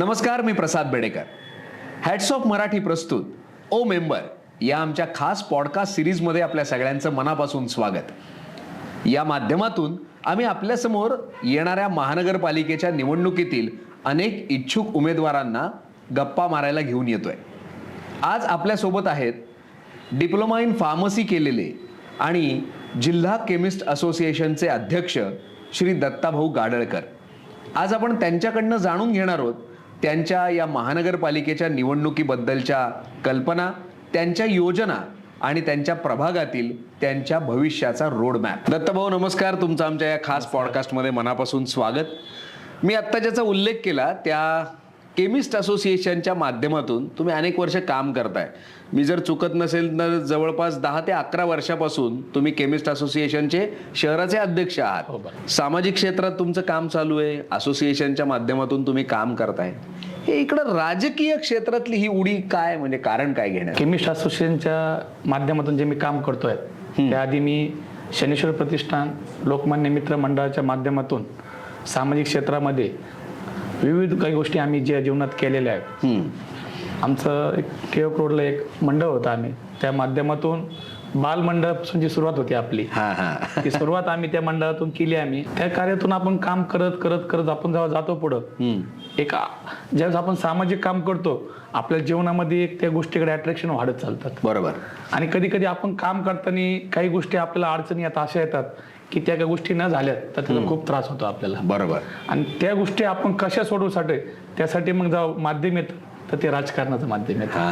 नमस्कार मी Prasad Bedekar. Hats off Marathi प्रस्तुत. ओ मेंबर या आमच्या खास पॉडकास्ट सिरीजमध्ये आपल्या सगळ्यांचं मनापासून स्वागत. या माध्यमातून आम्ही आपल्यासमोर येणाऱ्या महानगरपालिकेच्या निवडणुकीतील अनेक इच्छुक उमेदवारांना गप्पा मारायला घेऊन येतोय. आज आपल्यासोबत आहेत डिप्लोमा इन फार्मसी केलेले आणि जिल्हा केमिस्ट असोसिएशनचे अध्यक्ष श्री दत्ताभाऊ गाडळकर. आज आपण त्यांच्याकडनं जाणून घेणार आहोत त्यांच्या या महानगरपालिकेच्या निवडणुकीबद्दलच्या कल्पना त्यांच्या योजना आणि त्यांच्या प्रभागातील त्यांच्या भविष्याचा रोडमॅप दत्तभाऊ नमस्कार. तुमचं आमच्या या खास पॉडकास्टमध्ये मनापासून स्वागत. मी आत्ता ज्याचा उल्लेख केला त्या केमिस्ट असोसिएशनच्या माध्यमातून तुम्ही अनेक वर्ष काम करताय. मी जर चुकत नसेल तर जवळपास दहा ते अकरा वर्षापासून तुम्ही केमिस्ट असोसिएशनचे शहराचे अध्यक्ष हो, आहात बरं. सामाजिक क्षेत्रात तुमचं काम चालू आहे. असोसिएशनच्या माध्यमातून तुम्ही काम करताय. हे इकडं राजकीय क्षेत्रातली ही उडी काय म्हणजे कारण काय घेण्यात? केमिस्ट असोसिएशनच्या माध्यमातून जे मी काम करतोय त्याआधी मी शनेश्वर प्रतिष्ठान लोकमान्य मित्र मंडळाच्या माध्यमातून सामाजिक क्षेत्रामध्ये विविध काही गोष्टी आम्ही ज्या जीवनात केलेल्या आहेत. आमचं एक टिळक रोडला एक मंडळ होता आम्ही. त्या माध्यमातून बालमंडळापासून जी सुरुवात होती आपली हा हा. ती सुरुवात आम्ही त्या मंडळातून केली आम्ही. त्या कार्यातून आपण काम करत करत करत आपण जेव्हा जातो पुढं हम्म. एक ज्यावेळेस आपण सामाजिक काम करतो आपल्या जीवनामध्ये एक त्या गोष्टीकडे अट्रॅक्शन वाढत चालतात. बरोबर. आणि कधी कधी आपण काम करताना काही गोष्टी आपल्याला अडचणी आता अशा येतात. की त्या काही गोष्टी न झाल्यात तर त्याचा खूप त्रास होतो आपल्याला. बरोबर. आणि त्या गोष्टी आपण कशा सोडवसाठी त्यासाठी मग जेव्हा माध्यम येतं. तर ते राजकारणाचं माध्यम येतं. हा.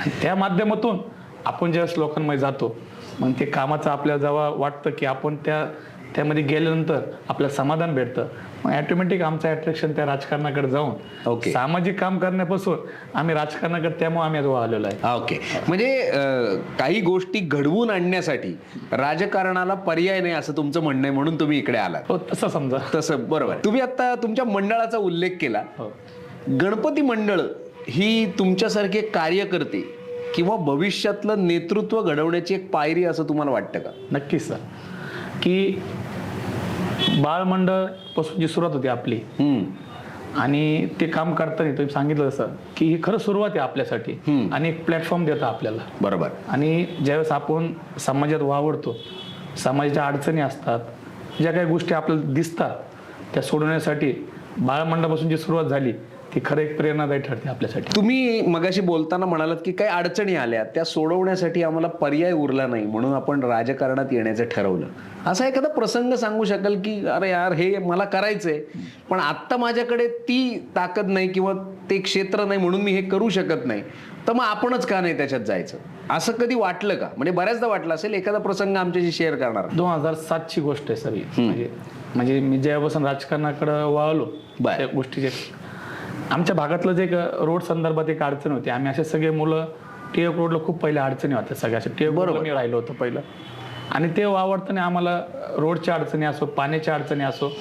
आणि त्या माध्यमातून आपण ज्यावेळेस लोकांमध्ये जातो मग ते कामाचं आपल्याला जेव्हा वाटतं की आपण त्या त्यामध्ये गेल्यानंतर आपल्याला समाधान भेटतं. मग ॲटोमॅटिक आमचं अट्रॅक्शन त्या राजकारणाकडे जाऊन Okay. सामाजिक काम करण्यापासून आम्ही राजकारणाकडे त्यामुळे आम्ही आज आलेलो आहे. हा, ओके म्हणजे अं, काही गोष्टी घडवून आणण्यासाठी राजकारणाला पर्याय नाही असं तुमचं म्हणणं आहे म्हणून तुम्ही इकडे आलात. हो तसं समजा. तसं बरोबर. तुम्ही आता तुमच्या मंडळाचा उल्लेख केला. हो. गणपती मंडळ ही तुमच्यासारखे कार्यकर्ते किंवा भविष्यातलं नेतृत्व घडवण्याची एक पायरी असं तुम्हाला वाटतं का? नक्कीच सर की बाळमंडळपासून जी सुरुवात होती आपली. आणि ते काम करताना तुम्ही सांगितलं जसं की ही खरं सुरुवात आहे आपल्यासाठी. आणि एक प्लॅटफॉर्म देतं आपल्याला बरोबर आणि ज्यावेळेस आपण समाजात वावरतो समाजाच्या अडचणी असतात ज्या काही गोष्टी आपल्याला दिसतात त्या सोडवण्यासाठी बाळमंडापासून जी सुरुवात झाली ती खरं एक प्रेरणादायी ठरते आपल्यासाठी. तुम्ही मगाशी बोलताना म्हणालात की काही अडचणी आल्या त्या सोडवण्यासाठी आम्हाला पर्याय उरला नाही म्हणून आपण राजकारणात येण्याचं ठरवलं. असा एखादा प्रसंग सांगू शकाल की अरे यार हे मला करायचंय पण आत्ता माझ्याकडे ती ताकद नाही किंवा ते क्षेत्र नाही म्हणून मी हे करू शकत नाही तर मग आपणच का नाही त्याच्यात जायचं? असं कधी वाटलं का? म्हणजे बऱ्याचदा वाटलं असेल एखादा प्रसंग आमच्याशी शेअर करणार. दोन हजार सातची गोष्ट आहे सर. म्हणजे म्हणजे मी जेव्हापासून राजकारणाकडे वळलो. त्या गोष्टीचे आमच्या भागातलं जे एक रोड संदर्भात एक अडचण होती. आम्ही असे सगळे मुलं टिळक रोडला खूप पहिल्या अडचणी होत्या सगळ्या. टिळक रोडला मी राहिलो होतो पहिलं. आणि ते वावरताना आम्हाला रोडच्या अडचणी असो पाण्याच्या अडचणी असो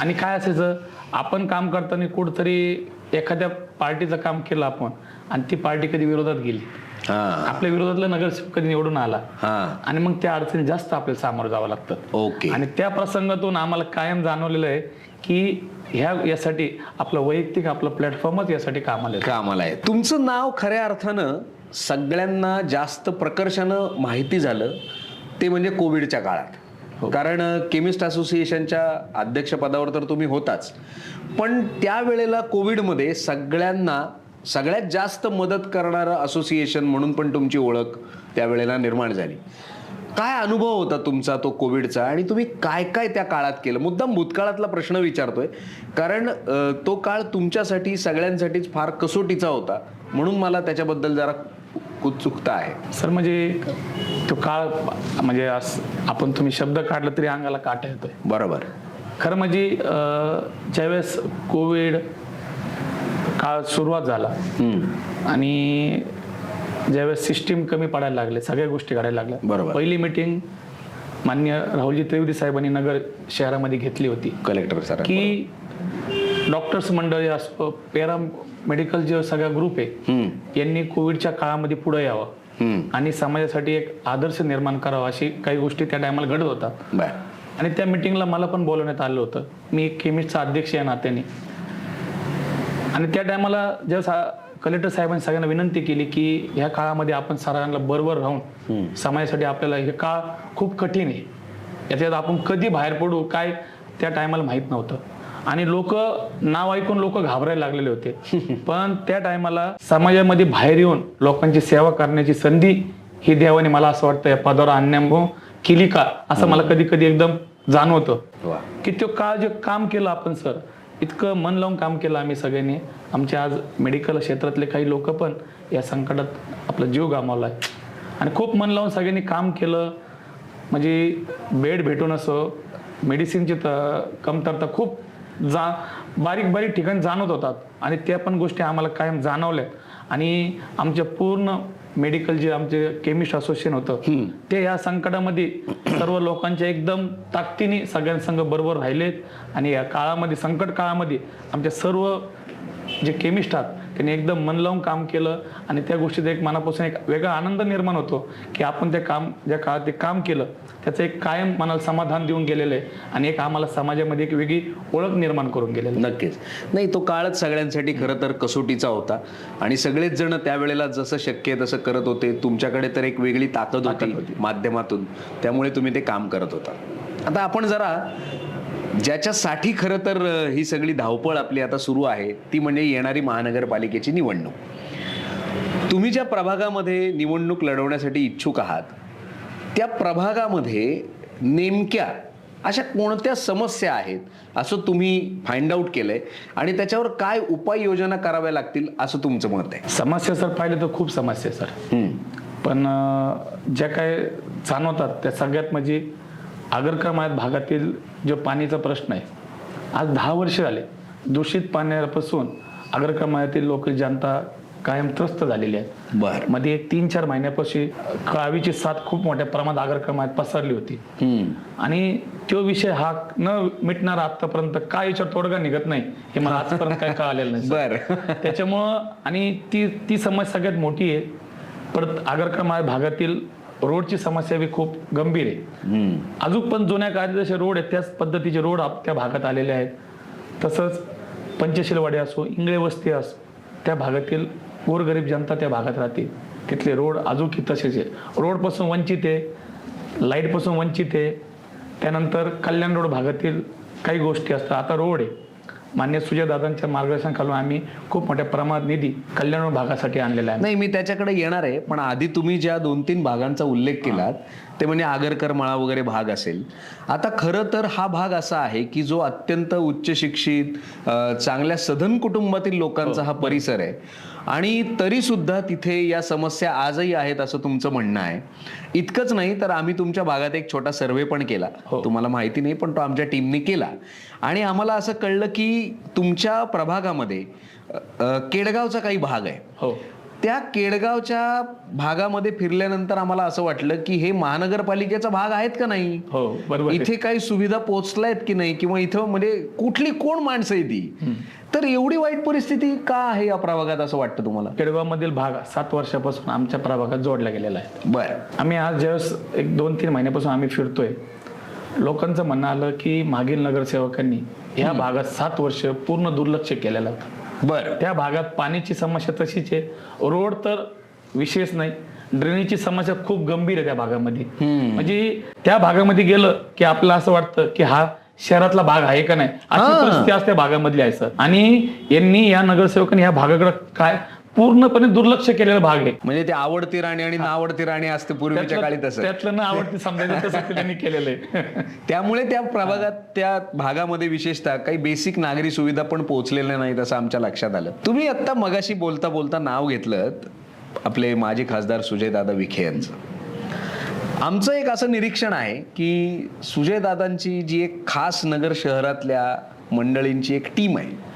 आणि काय असायचं आपण काम करताना कुठंतरी एखाद्या पार्टीचं काम केलं आपण आणि ती पार्टी कधी विरोधात गेली. हा. आपल्या विरोधातला नगरसेवक कधी निवडून आला. हा. आणि मग त्या अडचणी जास्त आपल्याला सामोरं जावं लागतं. ओके. आणि त्या प्रसंगातून आम्हाला कायम जाणवलेलं आहे की ह्या यासाठी आपलं वैयक्तिक आपलं प्लॅटफॉर्मच यासाठी कामाला येतं. कामाला आहे तुमचं नाव खऱ्या अर्थानं सगळ्यांना जास्त प्रकर्षानं माहिती झालं ते म्हणजे कोविडच्या काळात. कारण केमिस्ट असोसिएशनच्या अध्यक्षपदावर तर तुम्ही होताच. पण त्यावेळेला कोविडमध्ये सगळ्यांना सगळ्यात जास्त मदत करणारं असोसिएशन म्हणून पण तुमची ओळख त्यावेळेला निर्माण झाली. काय अनुभव होता तुमचा तो कोविडचा? आणि तुम्ही काय काय त्या काळात केलं? मुद्दाम भूतकाळातला प्रश्न विचारतोय. कारण अ, तो काळ तुमच्यासाठी सगळ्यांसाठीच फार कसोटीचा होता. म्हणून मला त्याच्याबद्दल जरा उत्सुकता आहे. सर म्हणजे तो काळ म्हणजे असं आपण तुम्ही शब्द काढला तरी अंगाला काटा येतोय. बरोबर. खरं म्हणजे अं, ज्यावेळेस कोविड काळ सुरुवात झाला. आणि ज्यावेळेस सिस्टीम कमी पडायला लागले सगळ्या गोष्टी घडायला लागल्या. बरोबर. पहिली मिटिंग मान्य राहुलजी त्रिवेदी साहेबांनी नगर शहरामध्ये घेतली होती. कलेक्टर सर की डॉक्टर्स मंडळी असो पॅरा मेडिकल जे सगळा ग्रुप आहे यांनी कोविडच्या काळामध्ये पुढे यावं. आणि समाजासाठी एक आदर्श निर्माण करावा अशी काही गोष्टी त्या टायमाला घडत होता आणि त्या मिटिंगला मला पण बोलवण्यात आलं होतं. मी एक केमिस्टचा अध्यक्ष या नात्याने. आणि त्या टायमाला जेव्हा कलेक्टर साहेबांनी सगळ्यांना विनंती केली की ह्या काळामध्ये आपण सगळ्यांना बरोबर राहून समाजासाठी आपल्याला हे काळ खूप कठीण आहे? याच्यात आपण कधी बाहेर पडू काय? त्या टायमाला माहीत नव्हतं. आणि लोक नाव ऐकून लोक घाबरायला लागलेले होते. पण त्या टायमाला समाजामध्ये बाहेर येऊन लोकांची सेवा करण्याची संधी ही देवाने मला असं वाटतं या पदावर आणण्यामुळं केली का? असं मला कधी कधी एकदम जाणवतं. की तो काळ जे काम केलं आपण सर इतकं मन लावून काम केलं आम्ही सगळ्यांनी. आमचे आज मेडिकल क्षेत्रातले काही लोक पण या संकटात आपला जीव गमावला आहे आणि खूप मन लावून सगळ्यांनी काम केलं. म्हणजे बेड भेटून असो मेडिसिनची त- कमतरता खूप जा बारीक बारीक ठिकाणी जाणवत होतात. आणि त्या पण गोष्टी आम्हाला कायम जाणवल्या आणि आमच्या पूर्ण मेडिकल जे आमचे केमिस्ट असोसिएशन होतं ते या संकटामध्ये सर्व लोकांच्या एकदम ताकदीने सगळ्यांसंग बरोबर राहिलेत. आणि या काळामध्ये संकट काळामध्ये आमच्या सर्व जे केमिस्ट आहात त्यांनी एकदम मन लावून काम केलं आणि त्या गोष्टीचा एक मनापासून एक वेगळा आनंद निर्माण होतो की आपण ते काम ज्या काळात ते काम केलं त्याचं एक कायम मनाला समाधान देऊन गेलेलं आहे आणि एक आम्हाला समाजामध्ये एक वेगळी ओळख निर्माण करून गेलेलं. नक्कीच. नाही तो काळच सगळ्यांसाठी खरं तर कसोटीचा होता. आणि सगळेच जण त्यावेळेला जसं शक्य आहे तसं करत होते. तुमच्याकडे तर एक वेगळी ताकद होती. माध्यमातून. त्यामुळे तुम्ही ते काम करत होता. आता आपण जरा ज्याच्यासाठी खरं तर ही सगळी धावपळ आपली आता सुरू आहे ती म्हणजे येणारी महानगरपालिकेची निवडणूक. तुम्ही ज्या प्रभागामध्ये निवडणूक लढवण्यासाठी इच्छुक आहात त्या प्रभागामध्ये नेमक्या अशा कोणत्या समस्या आहेत असं तुम्ही फाइंड आउट केलंय आणि त्याच्यावर काय उपाययोजना कराव्या लागतील असं तुमचं मत आहे? समस्या सर पाहिले तर खूप समस्या सर. पण ज्या काय जाणवतात त्या सगळ्यात म्हणजे आगरक्रमात भागातील जो पाणीचा प्रश्न आहे आज दहा वर्ष झाले दूषित पाण्यापासून आगरक्रमातील लोक जनता कायम त्रस्त झालेली आहे. बर. मध्ये एक तीन चार महिन्यापासून कावीची साथ खूप मोठ्या प्रमाणात आगरक्रमात पसरली होती. आणि तो विषय हा न मिटणारा आतापर्यंत काय याच्यावर तोडगा निघत नाही हे मला आजपर्यंत काय कळालेलं नाही बर. त्याच्यामुळं आणि ती ती समस्या सगळ्यात मोठी आहे. परत आगरक्रमाळ भागातील रोडची समस्या बी खूप गंभीर आहे. अजून पण जुन्या काळात जसे रोड आहेत त्याच पद्धतीचे रोड आप- त्या भागात आलेले आहेत. तसंच पंचशीलवाडी असो इंगळे वस्ती असो त्या भागातील गोरगरीब जनता त्या भागात राहते. तिथले रोड अजूनही तसेच आहे रोडपासून वंचित आहे लाईटपासून वंचित आहे. त्यानंतर कल्याण रोड भागातील काही गोष्टी असतात. आता रोड आहे. मान्य सुजयदादांच्या मार्गदर्शनाखालून आम्ही खूप मोठ्या प्रमाणात निधी कल्याण भागासाठी आणलेला आहे. नाही मी त्याच्याकडे येणार आहे पण आधी तुम्ही ज्या दोन तीन भागांचा उल्लेख केलात ते म्हणजे आगरकर मळा वगैरे भाग असेल. आता खरं तर हा भाग असा आहे की जो अत्यंत उच्च शिक्षित चांगल्या सधन कुटुंबातील लोकांचा हा परिसर आहे. आणि तरी सुद्धा तिथे या समस्या आजही आहेत असं तुमचं म्हणणं आहे. इतकंच नाही तर आम्ही तुमच्या भागात एक छोटा सर्वे पण केला. हो. तुम्हाला माहिती नाही पण तो आमच्या टीमने केला. आणि आम्हाला असं कळलं की तुमच्या प्रभागामध्ये केडगावचा काही भाग आहे. हो. त्या केडगावच्या भागामध्ये फिरल्यानंतर आम्हाला असं वाटलं की हे महानगरपालिकेचा भाग आहेत का नाही? हो बरोबर. इथे काही सुविधा पोहोचल्यात की नाही? किंवा इथं म्हणजे कुठली कोण माणसं आहे ती तर एवढी वाईट परिस्थिती का आहे या प्रभागात असं वाटतं तुम्हाला? केडगावमधील भाग सात वर्षापासून आमच्या प्रभागात जोडला गेलेला आहे. बरं. आम्ही आज ज्यावेळेस एक दोन तीन महिन्यापासून आम्ही फिरतोय लोकांचं म्हणणं आलं की मागील नगरसेवकांनी या भागात सात वर्ष पूर्ण दुर्लक्ष केलेलं होतं. बरं. त्या भागात पाण्याची समस्या तशीच आहे. रोड तर विशेष नाही. ड्रेनेजची समस्या खूप गंभीर आहे त्या भागामध्ये. म्हणजे त्या भागामध्ये गेलं की आपल्याला असं वाटतं की हा शहरातला भाग आहे का नाही? अशी. परिस्थिती त्या भागामधली आहे सर. आणि यांनी या नगरसेवकांनी या भागाकडे काय पूर्णपणे दुर्लक्ष केलेला भाग आहे. म्हणजे ते आवडती राणी आणि नावडती राणी असते पूर्वीच्या काळी तसं. त्यातलं ना आवडती समजायचं तसं त्यांनी केलेलं आहे. त्यामुळे त्या प्रभागात त्या भागामध्ये विशेषतः काही बेसिक नागरी सुविधा पण पोहोचलेल्या नाहीत असं आमच्या लक्षात आलं. तुम्ही आता मगाशी बोलता बोलता नाव घेतलं आपले माजी खासदार सुजयदादा विखे यांचं. आमचं एक असं निरीक्षण आहे की सुजयदादांची जी एक खास नगर शहरातल्या मंडळींची एक टीम आहे.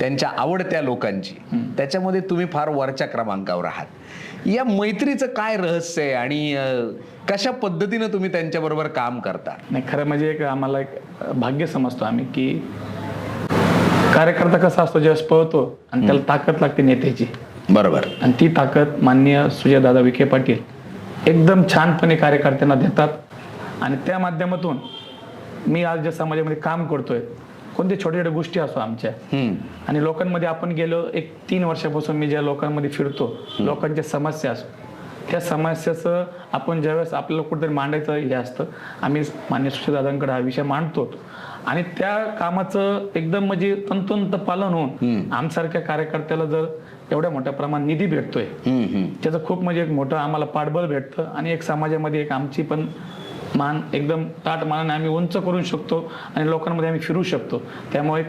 त्यांच्या आवडत्या लोकांची. त्याच्यामध्ये तुम्ही फार वरच्या क्रमांकावर आहात. या मैत्रीचं काय रहस्य आहे आणि कशा पद्धतीनं तुम्ही त्यांच्याबरोबर काम करता? नाही खरं म्हणजे एक आम्हाला एक भाग्य समजतो आम्ही की कार्यकर्ता कसा असतो ज्यावेळेस पळतो आणि त्याला ताकद लागते नेत्याची. बरोबर. आणि ती ताकद माननीय सुजयदादा विखे पाटील एकदम छानपणे कार्यकर्त्यांना देतात. आणि त्या माध्यमातून मी आज ज्या समाजामध्ये काम करतोय कोणत्या छोट्या छोट्या गोष्टी असो आमच्या. आणि लोकांमध्ये आपण गेलो एक तीन वर्षापासून मी ज्या लोकांमध्ये फिरतो लोकांच्या समस्या असो. त्या समस्याचं आपण ज्यावेळेस आपल्याला कुठेतरी मांडायचं हे असतं आम्ही मान्य सुशीलदादांकडे हा विषय मांडतो. आणि त्या कामाचं एकदम म्हणजे तंतोतंत पालन होऊन आमसारख्या कार्यकर्त्याला जर एवढ्या मोठ्या प्रमाणात निधी भेटतोय. त्याचं खूप म्हणजे एक मोठं आम्हाला पाठबळ भेटतं आणि एक समाजामध्ये एक आमची पण मान एकदम ताट मानाने आम्ही उंच करू शकतो आणि लोकांमध्ये आम्ही फिरू शकतो. त्यामुळे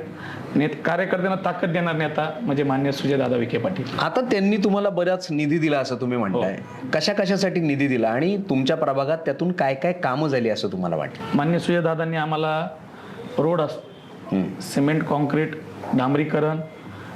नेत कार्यकर्त्यांना ताकद देणार नेता म्हणजे मान्य सुजयदादा विखे पाटील. आता त्यांनी तुम्हाला बराच निधी दिला असं तुम्ही म्हणताय. कशा कशासाठी निधी दिला आणि तुमच्या प्रभागात त्यातून काय काय कामं झाली असं तुम्हाला वाटतं? मान्य सुजयदादांनी आम्हाला रोड अस सिमेंट कॉन्क्रीट डांबरीकरण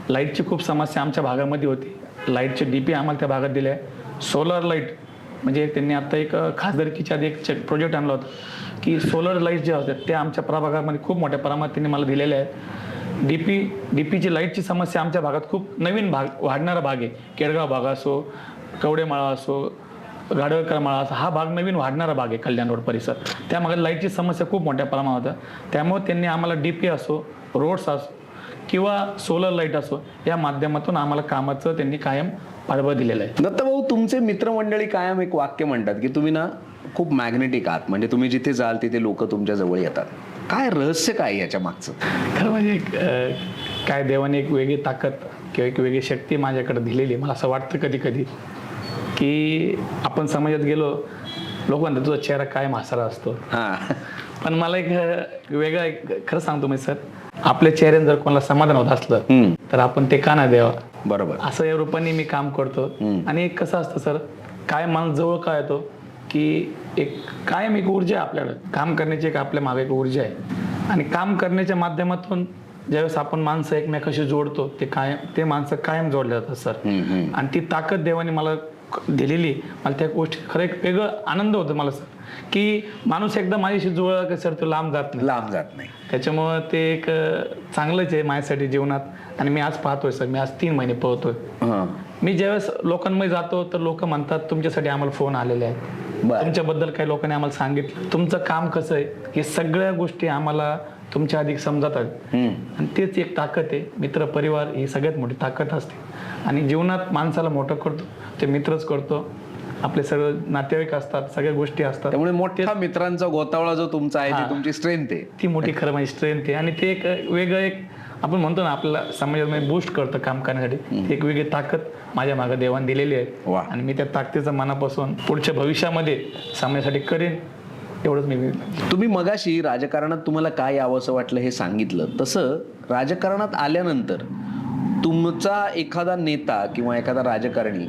लाईटची खूप समस्या आमच्या भागामध्ये होती. लाईटचे डीपी आम्हाला त्या भागात दिले. सोलर लाइट म्हणजे त्यांनी आता एक खासदारकीच्या आधी एक प्रोजेक्ट आणला होता की सोलर लाइट जे होत्या त्या आमच्या प्रभागामध्ये खूप मोठ्या प्रमाणात त्यांनी मला दिलेल्या आहेत. डीपी डीपीची लाईटची समस्या आमच्या भागात खूप नवीन भाग वाढणारा भाग आहे. केडगाव भाग असो कवडेमाळा असो गाडवकर माळा असा हा भाग नवीन वाढणारा भाग आहे कल्याण रोड परिसर. त्यामागे लाईटची समस्या खूप मोठ्या प्रमाणात होत्या. त्यामुळे त्यांनी आम्हाला डी पी असो रोड्स असो किंवा सोलर लाइट असो या माध्यमातून आम्हाला कामाचं त्यांनी कायम पाठबळ दिलेलं आहे. दत्तभाऊ तुमचे मित्रमंडळी कायम एक वाक्य म्हणतात की तुम्ही ना खूप मॅग्नेटिक आहात. म्हणजे तुम्ही जिथे जाल तिथे लोक तुमच्या जवळ येतात. काय रहस्य काय याच्या मागचं? खरं म्हणजे काय देवाने एक वेगळी ताकद किंवा एक वेगळी शक्ती माझ्याकडे दिलेली. मला असं वाटतं कधी कधी की आपण समाजात गेलो लोक म्हणतात तुझा चेहरा काय म्हासारा असतो. हा. पण मला एक वेगळं एक खरं सांगतो मी सर. आपल्या चेहऱ्याने जर कोणाला समाधान होत असलं. तर आपण ते का नाही द्यावं? बरोबर. असं या रूपाने मी काम करतो. आणि एक कसं असतं सर काय माणूस जवळ काय येतो की एक कायम एक ऊर्जा आहे आपल्याकडे. काम करण्याची एक आपल्या मागे एक ऊर्जा आहे. आणि काम करण्याच्या माध्यमातून ज्यावेळेस आपण माणसं एकमेकाशी जोडतो ते कायम ते माणसं कायम जोडले जातात सर. आणि ती ताकद देवाने मला दिलेली मला त्या गोष्टी खरं एक वेगळं आनंद होतो मला सर. की माणूस एकदा माझ्याशी जुळला की सर तो लांब जात नाही. लांब जात नाही. त्याच्यामुळं ते एक चांगलंच आहे माझ्यासाठी जीवनात. आणि मी आज पाहतोय सर मी आज तीन महिने पळतोय. मी ज्यावेळेस लोकांमध्ये जातो तर लोक म्हणतात तुमच्यासाठी आम्हाला फोन आलेले आहेत. तुमच्याबद्दल काही लोकांनी आम्हाला सांगितलं. तुमचं काम कसं आहे? हे सगळ्या गोष्टी आम्हाला तुमच्या अधिक समजतात आणि तेच एक ताकद आहे. मित्र परिवार ही सगळ्यात मोठी ताकद असते. आणि जीवनात माणसाला मोठं करतो ते मित्रच करतो. आपले सगळं नातेवाईक असतात सगळ्या गोष्टी असतात. त्यामुळे मोठ्या मित्रांचा गोतावळा जो तुमचा आहे. ती तुमची स्ट्रेंथ आहे. ती मोठी खरं म्हणजे स्ट्रेंथ आहे. आणि ते एक वेगळं एक आपण म्हणतो ना आपल्याला समाजामध्ये बूस्ट करतं काम करण्यासाठी. एक वेगळी ताकद माझ्या मागे देवाने दिलेली आहे. वा. आणि मी त्या ताकदीचा मनापासून पुढच्या भविष्यामध्ये समाजासाठी करेन एवढंच मी तुम्ही मगाशी राजकारणात तुम्हाला काय यावंसं वाटलं हे सांगितलं. तसं राजकारणात आल्यानंतर तुमचा एखादा नेता किंवा एखादा राजकारणी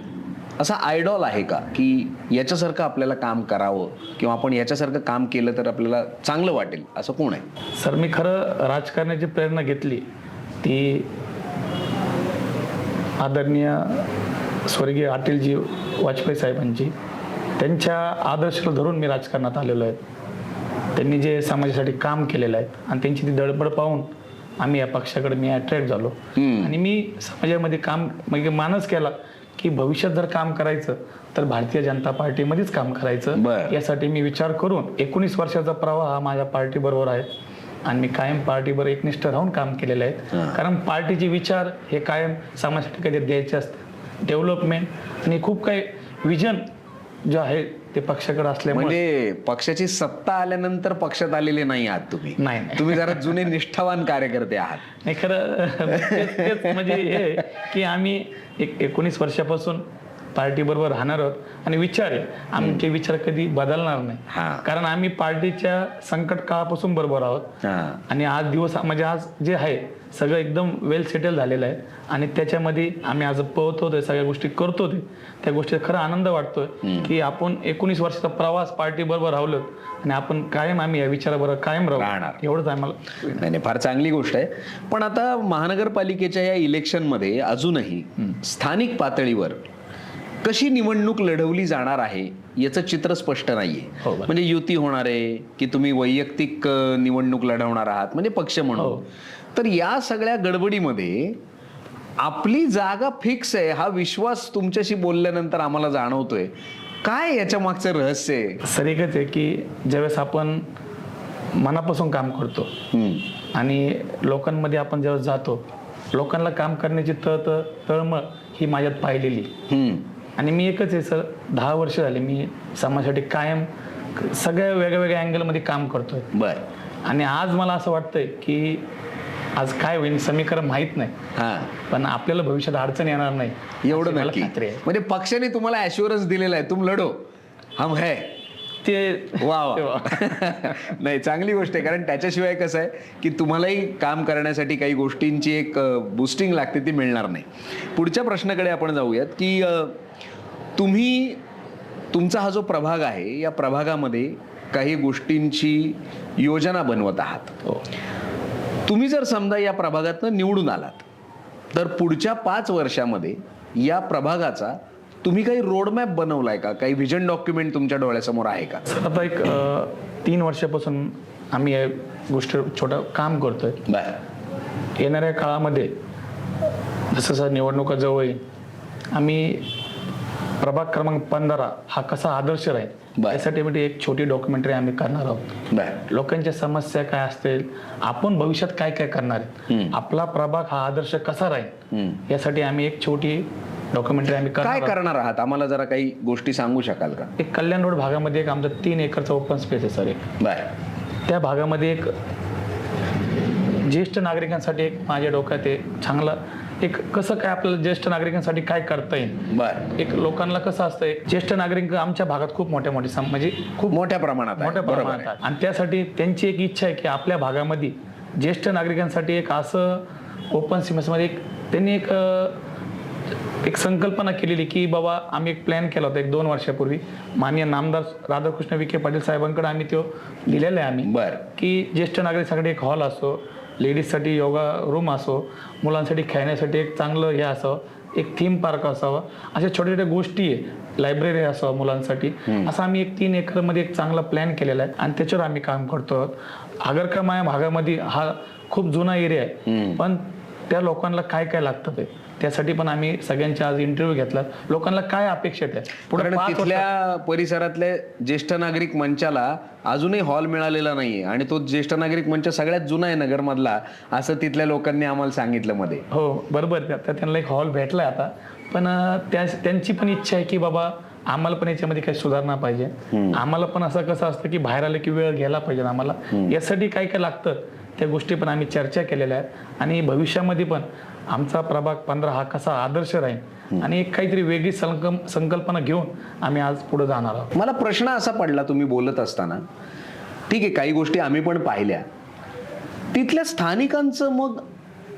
असा आयडॉल आहे का की याच्यासारखं आपल्याला काम करावं किंवा आपण याच्यासारखं काम केलं तर आपल्याला चांगलं वाटेल? असं कोण आहे? सर मी खरं राजकारणाची प्रेरणा घेतली. ती आदरणीय स्वर्गीय अटलजी वाजपेयी साहेबांची. त्यांच्या आदर्शाला धरून मी राजकारणात आलेलो आहे. त्यांनी जे समाजासाठी काम केलेलं आहे आणि त्यांची ती दडपड पाहून आम्ही या पक्षाकडे मी अट्रॅक्ट झालो. आणि मी समाजामध्ये काम म्हणजे मानस केला. की भविष्यात जर काम करायचं तर भारतीय जनता पार्टीमध्येच काम करायचं. बरं. यासाठी मी विचार करून एकोणीस वर्षाचा प्रवाह हा माझ्या पार्टी बरोबर आहे. आणि मी कायम पार्टीवर एकनिष्ठ राहून काम केलेलं आहे. कारण पार्टीचे विचार हे कायम समाजासाठी कधी द्यायचे असते डेव्हलपमेंट आणि खूप काही विजन जे आहे ते पक्षाकडे असल्यामुळे म्हणजे पक्षाची सत्ता आल्यानंतर पक्षात आलेले नाही आहात तुम्ही. नाही, नाही. तुम्ही जरा जुने निष्ठावान कार्यकर्ते आहात. नाही खरं तेच तेच म्हणजे हे की आम्ही एक एकोणीस वर्षापासून पार्टी बरोबर राहणार आहोत आणि विचार आहे आमचे विचार कधी बदलणार हा. नाही कारण आम्ही पार्टीच्या संकट काळापासून बरोबर आहोत. हा. आणि आज दिवस म्हणजे आज जे आहे सगळं एकदम वेल सेटल झालेलं आहे. आणि त्याच्यामध्ये आम्ही आज पळतो ते सगळ्या गोष्टी करतो ते त्या गोष्टीचा खरा आनंद वाटतोय की आपण एकोणीस वर्षाचा प्रवास पार्टी बरोबर राहिलो आणि आपण कायम आम्ही या विचाराबरोबर कायम राहू. राहणार. एवढंच आम्हाला नाही नाही फार चांगली गोष्ट आहे. पण आता महानगरपालिकेच्या या इलेक्शनमध्ये अजूनही स्थानिक पातळीवर कशी निवडणूक लढवली जाणार आहे याचं चित्र स्पष्ट नाहीये. हो. म्हणजे युती होणार आहे की तुम्ही वैयक्तिक निवडणूक लढवणार आहात म्हणजे पक्ष म्हणून. हो. तर या सगळ्या गडबडीमध्ये आपली जागा फिक्स आहे हा विश्वास तुमच्याशी बोलल्यानंतर आम्हाला जाणवतोय. काय याच्या मागचं रहस्य आहे? सर एकच आहे की ज्यावेळेस आपण मनापासून काम करतो. आणि लोकांमध्ये आपण जेव्हा जातो लोकांना काम करण्याची तळ तळमळ ही माझ्यात पाहिलेली. आणि मी एकच आहे सर दहा वर्ष झाले मी समाजासाठी कायम सगळ्या वेगळ्या वेगळ्या अँगलमध्ये काम करतोय. बर. आणि आज मला असं वाटतंय की आज काय होईल समीकरण माहीत नाही. हा. पण आपल्याला भविष्यात अडचण येणार नाही. एवढं नक्की. म्हणजे पक्षाने तुम्हाला अश्युरन्स दिलेला आहे. तुम लढो. हम है. ते वा वा. नाही चांगली गोष्ट आहे. कारण त्याच्याशिवाय कसं आहे की तुम्हालाही काम करण्यासाठी काही गोष्टींची एक बुस्टिंग लागते ती मिळणार नाही. पुढच्या प्रश्नाकडे आपण जाऊयात की तुम्ही तुमचा हा जो प्रभाग आहे या प्रभागामध्ये काही गोष्टींची योजना बनवत आहात. हो. तुम्ही जर समजा या प्रभागातनं निवडून आलात तर पुढच्या पाच वर्षामध्ये या प्रभागाचा तुम्ही काही रोडमॅप बनवलाय का? काही व्हिजन डॉक्युमेंट तुमच्या डोळ्यासमोर आहे का? आता एक तीन वर्षापासून आम्ही या गोष्टी छोटं काम करतोय. येणाऱ्या काळामध्ये जसं निवडणुका जवळ येईल आम्ही प्रभाग क्रमांक पंधरा हा कसा आदर्श राहील. यासाठी म्हणजे एक छोटी डॉक्युमेंटरी आम्ही करणार आहोत. लोकांच्या समस्या काय असतील आपण भविष्यात काय काय करणार आहे आपला प्रभाग हा आदर्श कसा राहील यासाठी आम्ही एक छोटी डॉक्युमेंटरी आम्ही काय करणार आहोत. आम्हाला जरा काही गोष्टी सांगू शकाल का? एक कल्याण रोड भागामध्ये एक आमचा तीन एकरचा ओपन स्पेस आहे सर एक. त्या भागामध्ये एक ज्येष्ठ नागरिकांसाठी एक माझ्या डोक्यात एक चांगला एक कसं काय आपल्याला ज्येष्ठ नागरिकांसाठी काय करता येईल? बर. एक लोकांना कसं असतं एक ज्येष्ठ नागरिक आमच्या भागात खूप मोठ्या मोठे सम- म्हणजे खूप मोठ्या प्रमाणात. मोठ्या प्रमाणात. आणि त्यासाठी त्यांची एक इच्छा आहे की आपल्या भागामध्ये ज्येष्ठ नागरिकांसाठी एक असं ओपनमध्ये एक त्यांनी एक अं, एक संकल्पना केलेली की बाबा आम्ही एक प्लॅन केला होता एक दोन वर्षापूर्वी. माननीय नामदार राधाकृष्ण विखे पाटील साहेबांकडे आम्ही तो दिलेला आहे आम्ही. बर. की ज्येष्ठ नागरिकांसाठी एक हॉल असो लेडीजसाठी योगा रूम असो मुलांसाठी खेळण्यासाठी एक चांगलं हे असावं एक थीम पार्क असावा. अशा छोट्या छोट्या गोष्टी आहे. लायब्ररी असावं मुलांसाठी. असं आम्ही एक तीन एकरमध्ये एक चांगला प्लॅन केलेला आहे आणि त्याच्यावर आम्ही काम करतो आहोत. आगरकमा या भागामध्ये हा खूप जुना एरिया आहे. पण त्या लोकांना काय काय लागतं ते? त्यासाठी पण आम्ही सगळ्यांचे आज इंटरव्ह्यू घेतला. लोकांना काय अपेक्षित आहे पुढे कारण पाच वर्षात- तिथल्या परिसरातल्या ज्येष्ठ नागरिक मंचाला अजूनही हॉल मिळालेला नाहीये. आणि तो ज्येष्ठ नागरिक मंच सगळ्यात जुना आहे नगरमधला असं तिथल्या लोकांनी आम्हाला सांगितलं मध्ये. हो बरोबर. त्या- त्या- त्यांना एक हॉल भेटलाय आता. पण अं, त्या त्यांची पण इच्छा आहे की बाबा आम्हाला पण याच्यामध्ये काही सुधारणा पाहिजे. आम्हाला पण असं कसं असतं की बाहेर आलं की वेळ घ्यायला पाहिजे आम्हाला. यासाठी काय काय लागतं? त्या गोष्टी पण आम्ही चर्चा केलेल्या आहेत. आणि भविष्यामध्ये पण आमचा प्रभाग पंधरा हा कसा आदर्श राहील आणि एक काहीतरी वेगळी संकल्प संकल्पना घेऊन आम्ही आज पुढे जाणार आहोत. मला प्रश्न असा पडला तुम्ही बोलत असताना. ठीक आहे काही गोष्टी आम्ही पण पाहिल्या. तिथल्या स्थानिकांचं मग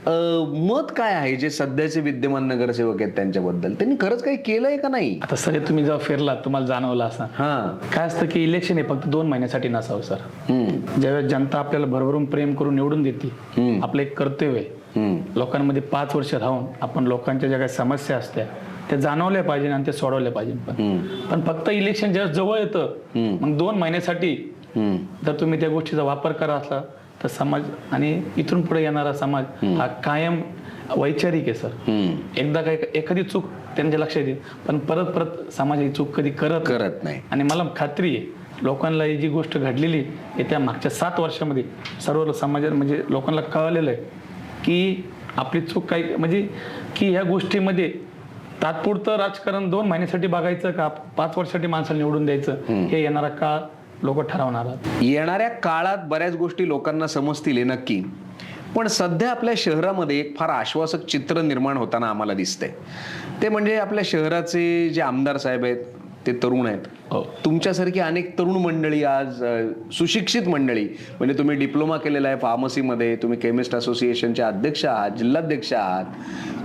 मत काय आहे जे सध्याचे विद्यमान नगरसेवक आहेत त्यांच्याबद्दल? त्यांनी खरंच काही केलंय का नाही? आता सर तुम्ही जेव्हा फिरलात तुम्हाला जाणवलं असं. हा. काय असतं की इलेक्शन हे फक्त दोन महिन्यासाठी नसावं सर ज्यावेळेस जनता आपल्याला भरभरून प्रेम करून निवडून देते आपलं एक कर्तव्य आहे. लोकांमध्ये पाच वर्ष राहून आपण लोकांच्या ज्या काही समस्या असत्या त्या जाणवल्या पाहिजे आणि ते सोडवल्या पाहिजे. पण फक्त इलेक्शन जेव्हा जवळ येतं मग दोन महिन्यासाठी जर तुम्ही त्या गोष्टीचा वापर करत असला तर समाज आणि इथून पुढे येणारा समाज हा कायम वैचारिक आहे सर. एकदा काही एखादी चूक त्यांच्या लक्षात येईल पण परत परत समाज ही चूक कधी करत. करत नाही. आणि मला खात्री आहे लोकांना ही जी गोष्ट घडलेली आहे त्या मागच्या सात वर्षामध्ये सर्व समाजात म्हणजे लोकांना कळलेलं आहे. की आपली चूक काही म्हणजे की ह्या गोष्टीमध्ये तात्पुरतं राजकारण दोन महिन्यासाठी बघायचं का? पाच वर्षासाठी माणसाला निवडून द्यायचं? हे येणारा काळ लोक ठरवणार आहेत. येणाऱ्या काळात बऱ्याच गोष्टी लोकांना समजतील हे नक्की. पण सध्या आपल्या शहरामध्ये एक फार आश्वासक चित्र निर्माण होताना आम्हाला दिसतंय. ते म्हणजे आपल्या शहराचे जे आमदार साहेब आहेत ते तरुण आहेत. हो. तुमच्यासारखी अनेक तरुण मंडळी आज सुशिक्षित मंडळी म्हणजे तुम्ही डिप्लोमा केलेला आहे फार्मसीमध्ये तुम्ही केमिस्ट असोसिएशनचे अध्यक्ष आहात जिल्हाध्यक्ष आहात.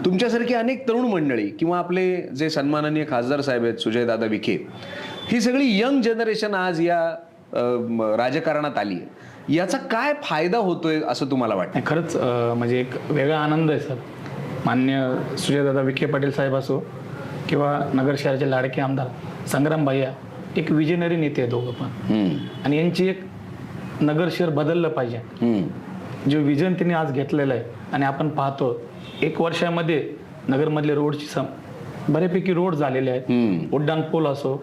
तुमच्यासारखी अनेक तरुण मंडळी किंवा आपले जे सन्माननीय खासदार साहेब आहेत सुजयदादा विखे ही सगळी यंग जनरेशन आज या राजकारणात आली आहे. याचा काय फायदा होतोय असं तुम्हाला वाटतं? खरंच म्हणजे एक वेगळा आनंद आहे सर. मान्य सुजयदादा विखे पाटील साहेब असो किंवा नगर शहराचे लाडके आमदार संग्राम भैया एक विजनरी नेते आहे दोघं पण. आणि यांची एक नगर शहर बदललं पाहिजे. जे विजन त्यांनी आज घेतलेलं आहे आणि आपण पाहतो एक वर्षामध्ये नगरमधले रोडची सम बऱ्यापैकी रोड झालेले आहेत. उड्डाण पूल असो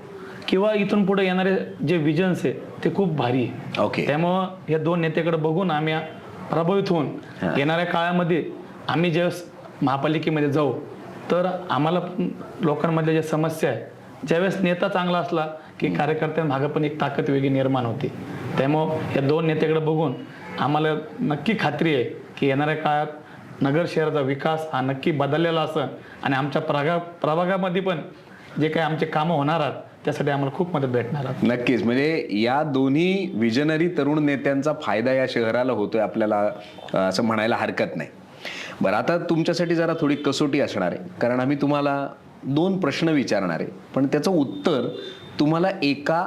किंवा इथून पुढे येणारे जे विजन्स आहे ते खूप भारी आहे. ओके त्यामुळं या दोन नेत्याकडे बघून आम्ही प्रभावित होऊन येणाऱ्या काळामध्ये आम्ही ज्यावेळेस महापालिकेमध्ये जाऊ तर आम्हाला लोकांमधल्या ज्या समस्या आहे ज्यावेळेस नेता चांगला असला की कार्यकर्त्यांमागं पण एक ताकद वेगळी निर्माण होते. त्यामुळं या दोन नेत्याकडे बघून आम्हाला नक्की खात्री आहे की येणाऱ्या काळात नगर शहराचा विकास हा नक्की बदललेला असं आणि आमच्या प्रगा प्रभागामध्ये पण जे काही आमचे कामं होणार आहेत त्यासाठी आम्हाला खूप मदत भेटणार नक्कीच. म्हणजे या दोन्ही विजनरी तरुण नेत्यांचा फायदा या शहराला होतोय आपल्याला असं म्हणायला हरकत नाही. बरं आता तुमच्यासाठी जरा थोडी कसोटी असणार आहे. कारण आम्ही तुम्हाला दोन प्रश्न विचारणार आहे. पण त्याचं उत्तर तुम्हाला एका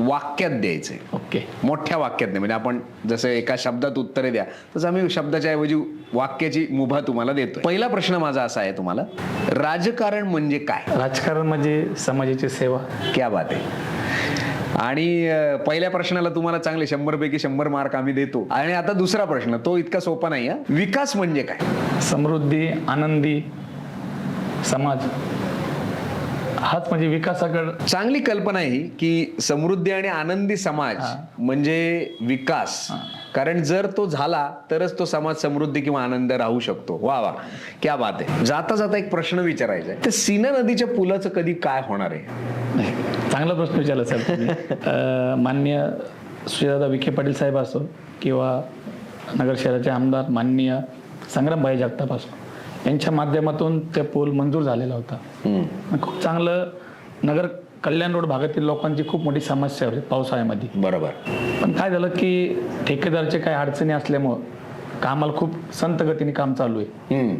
वाक्यात द्यायचं आहे ओके. मोठ्या वाक्यात नाही. म्हणजे आपण जसं एका शब्दात उत्तरे द्या तसं आम्ही शब्दाच्या ऐवजी वाक्याची मुभा तुम्हाला देतो पहिला प्रश्न माझा असा आहे तुम्हाला राजकारण म्हणजे काय? राजकारण म्हणजे समाजाची सेवा. क्या बात आहे. आणि पहिल्या प्रश्नाला तुम्हाला चांगले शंभर पैकी शंभर मार्क आम्ही देतो. आणि आता दुसरा प्रश्न तो इतका सोपा नाही हा विकास म्हणजे काय? समृद्धी आनंदी समाज. हाच म्हणजे विकासाकडे. चांगली कल्पना आहे ही की समृद्धी आणि आनंदी समाज म्हणजे विकास. कारण जर तो झाला तरच तो समाज समृद्धी किंवा आनंद राहू शकतो. वा वा. क्या बात आहे. जाता जाता एक प्रश्न विचारायचा आहे. तर सीना नदीच्या पुलाचं कधी काय होणार आहे? चांगला प्रश्न विचारला सर माननीय सुजाता विखे पाटील साहेब असो किंवा नगर शहराचे आमदार माननीय संग्रामभाई जगताप असो यांच्या माध्यमातून ते पूल मंजूर झालेला होता. खूप चांगलं नगर कल्याण रोड भागातील लोकांची खूप मोठी समस्या होती पावसाळ्यामध्ये. बरोबर. पण काय झालं की ठेकेदारचे काही अडचणी असल्यामुळं कामाला खूप संत गतीने काम चालू आहे.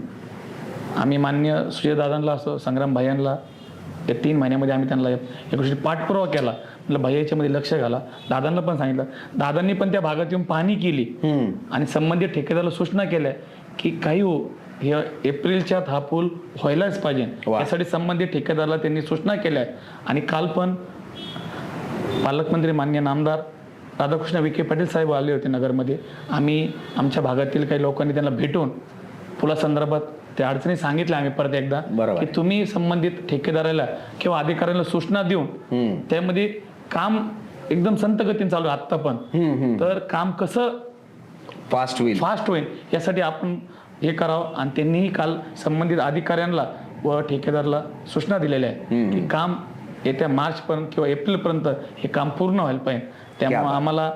आम्ही मान्य सुजयदादांना असो संग्राम भायांना या तीन महिन्यामध्ये आम्ही त्यांना एक गोष्टी पाठपुरावा केला. म्हटलं भाई याच्यामध्ये लक्ष घाला. दादांना पण सांगितलं. दादांनी पण त्या भागात येऊन पाहणी केली. आणि संबंधित ठेकेदाराला सूचना केल्या की काही हो हे एप्रिलच्या आत हा पूल व्हायलाच पाहिजे. यासाठी संबंधित ठेकेदाराला त्यांनी सूचना केल्या. आणि काल पण पालकमंत्री मान्य नामदार राधाकृष्ण विखे पाटील साहेब आले होते नगरमध्ये. आम्ही आमच्या भागातील काही लोकांनी त्यांना भेटून पुलासंदर्भात त्या अडचणी सांगितल्या आम्ही परत एकदा बरोबर. की तुम्ही संबंधित ठेकेदाराला किंवा अधिकाऱ्याला सूचना देऊन. त्यामध्ये काम एकदम संत गतीने चालू आहे आत्ता पण तर काम कसं फास्ट होईल फास्ट होईल यासाठी आपण हे करावं आणि त्यांनीही काल संबंधित अधिकाऱ्यांना व ठेकेदारला सूचना दिलेल्या आहेत की काम येत्या मार्च पर्यंत किंवा एप्रिल पर्यंत हे काम पूर्ण व्हायला पाहिजे त्यामुळे. आम्हाला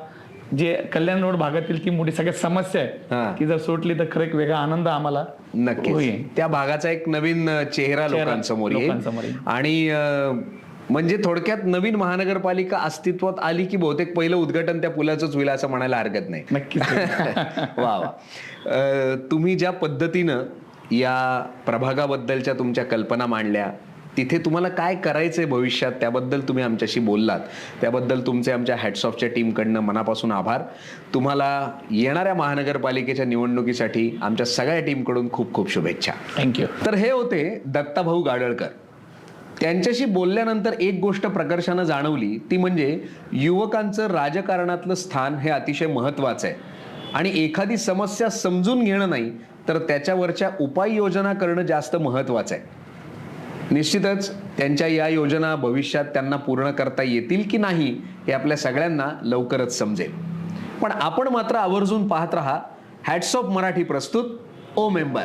जे कल्याण रोड भागातील ती मोठी सगळ्यात समस्या. आहे ती जर सुटली तर खरं एक वेगळा आनंद आम्हाला होईल. त्या भागाचा एक नवीन चेहरा लोकांसमोर येईल. आणि म्हणजे थोडक्यात नवीन महानगरपालिका अस्तित्वात आली की बहुतेक पहिलं उद्घाटन त्या पुलाचंच होईल असं म्हणायला हरकत नाही नक्कीच वा वा तुम्ही ज्या पद्धतीनं या प्रभागाबद्दलच्या तुमच्या कल्पना मांडल्या तिथे तुम्हाला काय करायचंय भविष्यात त्याबद्दल तुम्ही आमच्याशी बोललात. त्याबद्दल तुमचे आमच्या हॅट्सऑफच्या टीमकडनं मनापासून आभार. तुम्हाला येणाऱ्या महानगरपालिकेच्या निवडणुकीसाठी आमच्या सगळ्या टीमकडून खूप खूप शुभेच्छा. थँक्यू तर हे होते दत्ताभाऊ गाडळकर. त्यांच्याशी बोलल्यानंतर एक गोष्ट प्रकर्षानं जाणवली ती म्हणजे युवकांचं राजकारणातलं स्थान हे अतिशय महत्त्वाचं आहे. आणि एखादी समस्या समजून घेणं नाही तर त्याच्यावरच्या उपाययोजना करणं जास्त महत्त्वाचं आहे. निश्चितच त्यांच्या या योजना भविष्यात त्यांना पूर्ण करता येतील की नाही हे आपल्या सगळ्यांना लवकरच समजेल. पण आपण मात्र आवर्जून पाहत रहा. हॅट्स ऑफ मराठी प्रस्तुत. ओ मेंबर